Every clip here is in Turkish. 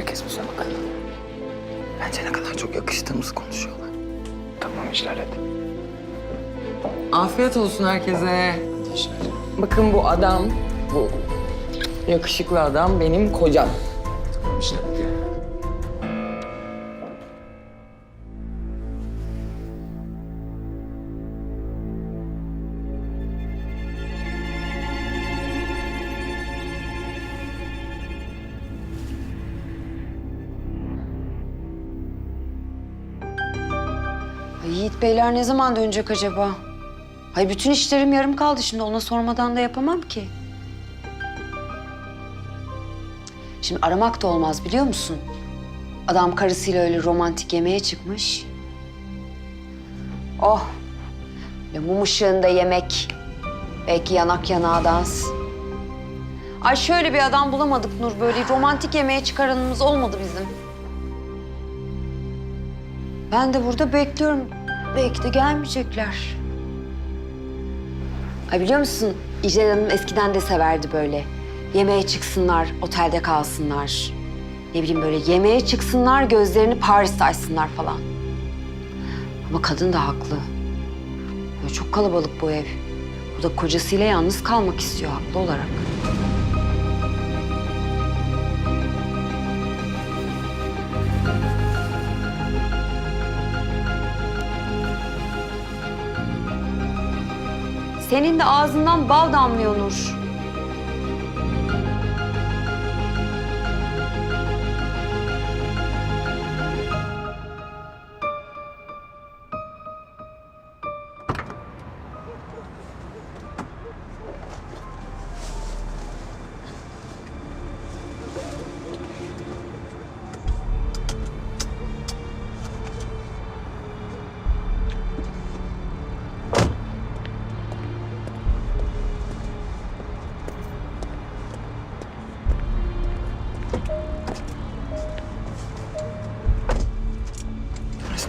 Herkes bize bakıyor. Bence ne kadar çok yakıştığımızı konuşuyorlar. Tamam İclal hadi. Afiyet olsun herkese. Bakın bu adam, bu yakışıklı adam benim kocam. Tamam İclal hadi. Yiğit Beyler ne zaman dönecek acaba? Ay bütün işlerim yarım kaldı şimdi ona sormadan da yapamam ki. Şimdi aramak da olmaz biliyor musun? Adam karısıyla öyle romantik yemeğe çıkmış. Oh! Böyle mum ışığında yemek. Belki yanak yanağa dans. Ay şöyle bir adam bulamadık Nur. Böyle romantik yemeğe çıkaranımız olmadı bizim. Ben de burada bekliyorum. Belki de gelmeyecekler. Ay biliyor musun? İclal Hanım eskiden de severdi böyle. Yemeğe çıksınlar, otelde kalsınlar. Ne bileyim böyle yemeğe çıksınlar, gözlerini Paris'te açsınlar falan. Ama kadın da haklı. Böyle çok kalabalık bu ev. Bu da kocasıyla yalnız kalmak istiyor haklı olarak. Senin de ağzından bal damlıyor Nur.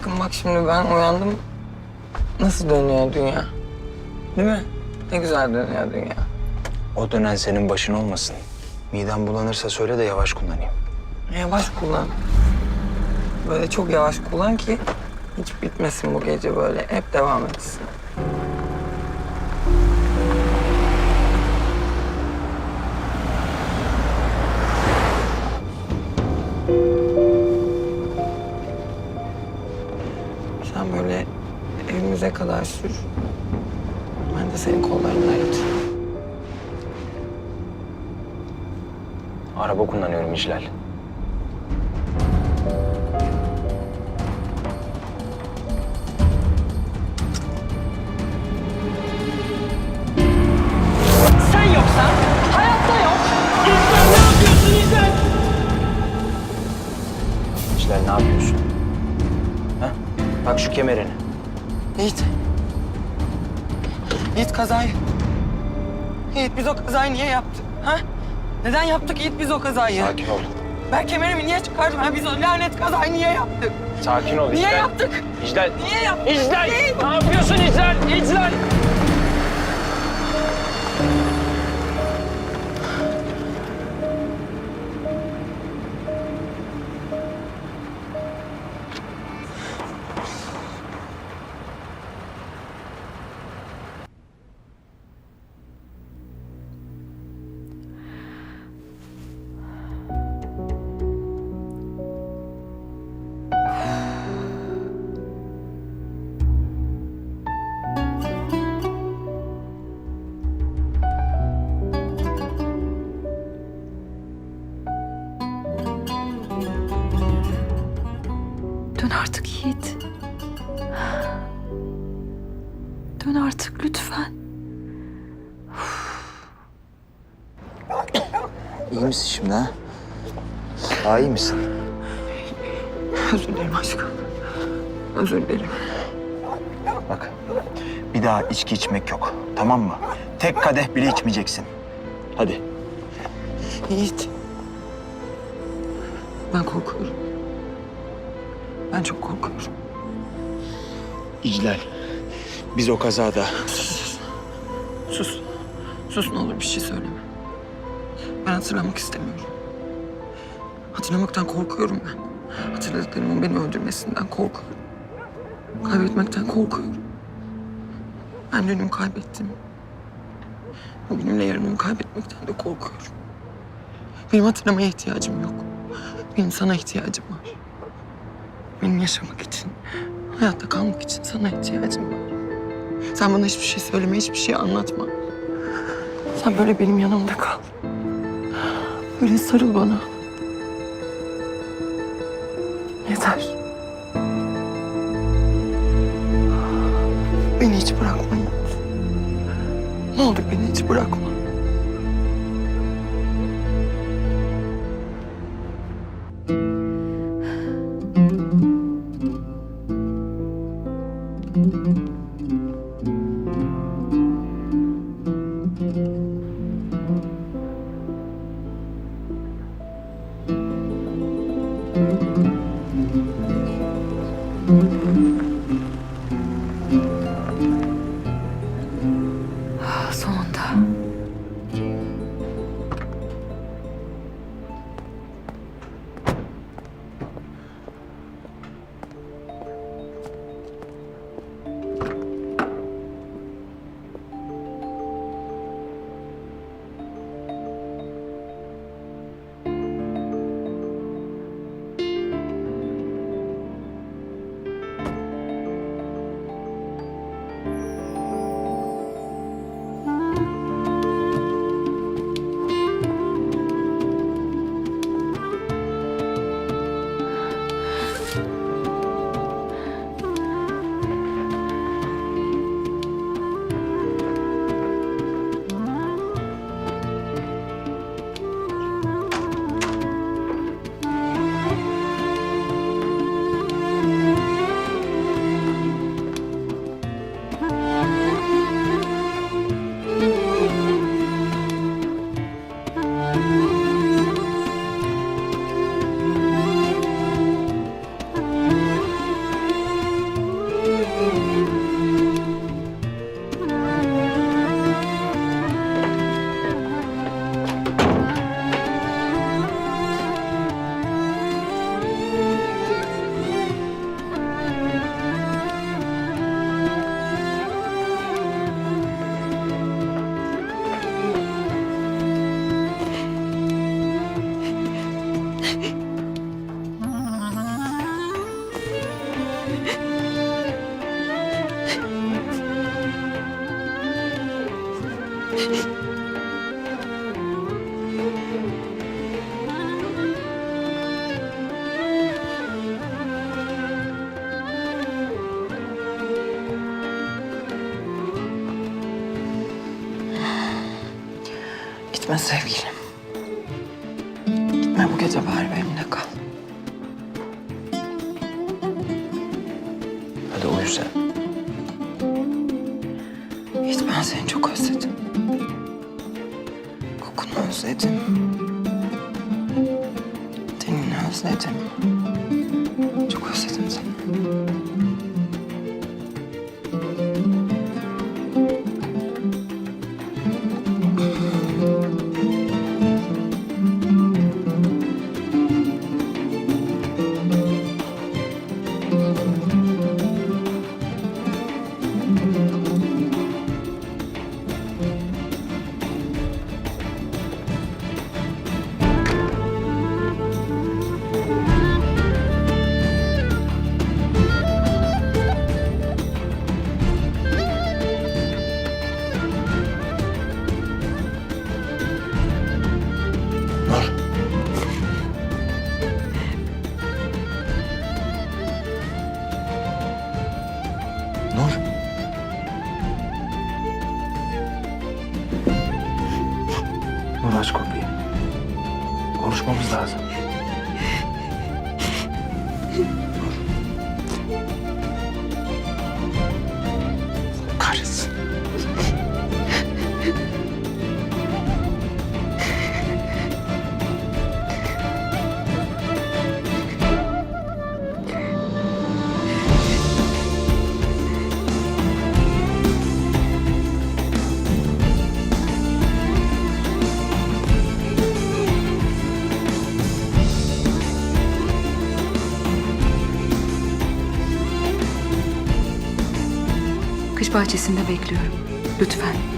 Aşkım bak şimdi ben uyandım. Nasıl dönüyor dünya? Değil mi? Ne güzel dönüyor dünya. O dönen senin başın olmasın. Miden bulanırsa söyle de yavaş kullanayım. Yavaş kullan. Böyle çok yavaş kullan ki hiç bitmesin bu gece böyle. Hep devam etsin. Kadar sür. Ben de senin kollarından yatırım. Araba kullanıyorum İclal. Sen yoksan hayatta yok. İnsan ne yapıyorsun İzzet? İclal ne yapıyorsun? Ha? Bak şu kemerini. Yiğit. Yiğit kazayı. Yiğit biz o kazayı niye yaptık? Ha? Neden yaptık Yiğit biz o kazayı? Sakin ol. Ben kemerimi niye çıkardım? Ha, biz o lanet kazayı niye yaptık? Sakin ol Niye İclal. yaptık? İclal. Niye yaptık? İclal. Ne yapıyorsun İclal? İclal. Artık Yiğit. Dön artık lütfen. İyi misin şimdi ha? Daha iyi misin? Özür dilerim aşkım. Özür dilerim. Bak bir daha içki içmek yok. Tamam mı? Tek kadeh bile içmeyeceksin. Hadi. Yiğit. Ben korkuyorum. Ben çok korkuyorum. İclal. Biz o kazada Sus. Sus ne olur bir şey söyleme. Ben hatırlamak istemiyorum. Hatırlamaktan korkuyorum ben. Hatırladıklarımın beni öldürmesinden korkuyorum. Kaybetmekten korkuyorum. Ben dünümü kaybettim. Bugünümle yarınımı kaybetmekten de korkuyorum. Benim hatırlamaya ihtiyacım yok. Benim sana ihtiyacım var. Benim yaşamak için, hayatta kalmak için sana ihtiyacım var. Sen bana hiçbir şey söyleme, hiçbir şey anlatma. Sen böyle benim yanımda kal. Böyle sarıl bana. Yeter. Beni hiç bırakma Yiğit. Ne olur beni hiç bırakma. Gitme sevgilim. Gitme bu gece bari benimle kal. Hadi uyu sen. Hiç ben seni çok özledim. Kokunu özledim. Tenini özledim. Kahretsin. Bahçesinde bekliyorum. Lütfen.